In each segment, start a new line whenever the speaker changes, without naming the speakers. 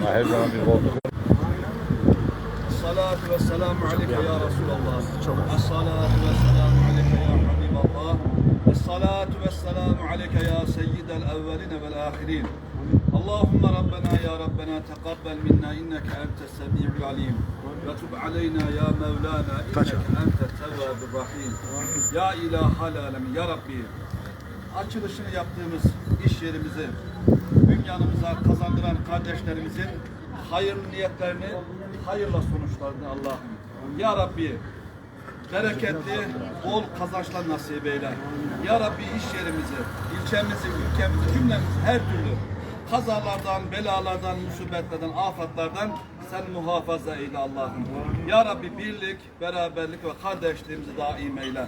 Ama her zaman bir koltuk.
الصلاة والسلام عليك يا رسول الله الصلاة والسلام عليك يا حبيب الله الصلاة والسلام عليك يا سيد الأولين والآخرين اللهم ربنا يا ربنا تقبل منا إنك أنت السميع العليم وتب علينا يا مولانا إنك أنت التواب الرحيم يا إله العالمين يا ربي açılışını yaptığımız iş yerimizi dünyanımıza kazandıran kardeşlerimizin hayırlı niyetlerini hayırla sonuçlarını Allah'ım. Ya Rabbi bereketli, bol kazançlar nasip eyle. Ya Rabbi iş yerimizi, ilçemizi, ülkemizi, cümlemizi her türlü kazalardan, belalardan, musibetlerden, afatlardan sen muhafaza eyle Allah'ım. Ya Rabbi birlik, beraberlik ve kardeşliğimizi daim eyle.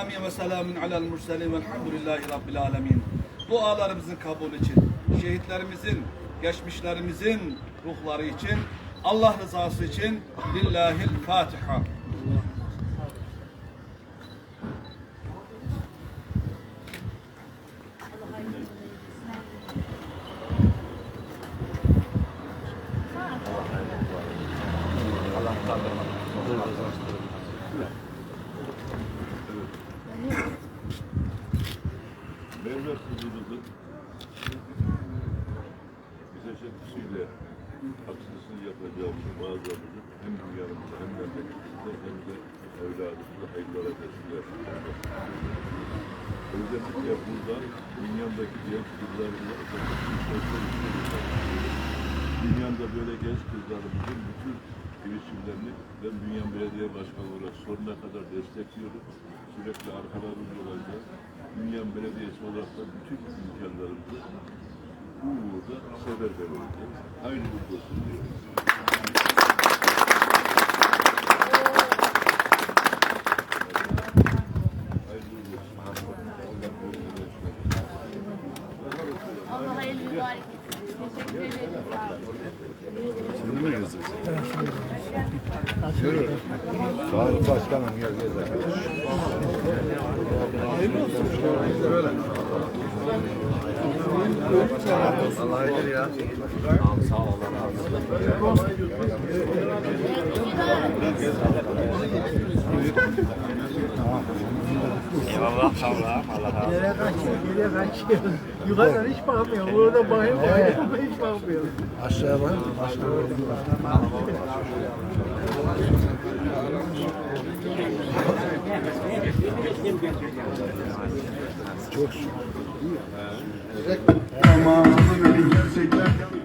Amin ve selamun alel murselin velhamdülillahi rabbil alemin. Dualarımızın kabul için, şehitlerimizin, geçmişlerimizin ruhları için, Allah rızası için Lillahil Fatiha.
Mevla kızımızın bize şekilde haksızlık yapacağı için bazılarımızın hem dünyanımızda hem memleketimizde hem de evladımızda hayırlara vesile Özellikle buradan dünyadaki genç kızlarımıza özellikle dünyada böyle genç kızlarımızın bütün girişimlerini ben Dünya Belediye Başkanı olarak sonuna kadar destekliyorum. Sürekli arkalarında olacağız. Dünya Belediyesi olarak da bütün imkanlarımızı bu olsun diyorum. Hayırlı uğurlu olsun. Böyle
Allah hayırlı mübarek etsin. Teşekkür ederim. Sağ olun.
Sağ ol başkanım gel gel. Allah hayırlı ya. Sağ ol Allah razı olsun. Eyvallah sağ ol Allah razı olsun.
Nereye kaçıyor, nereye kaçıyor? Yukarıdan hiç bakmıyor. Burada bakıyor, hiç bakmıyor.
Aşağıya bak. Çok şükür.
böyle gerçekten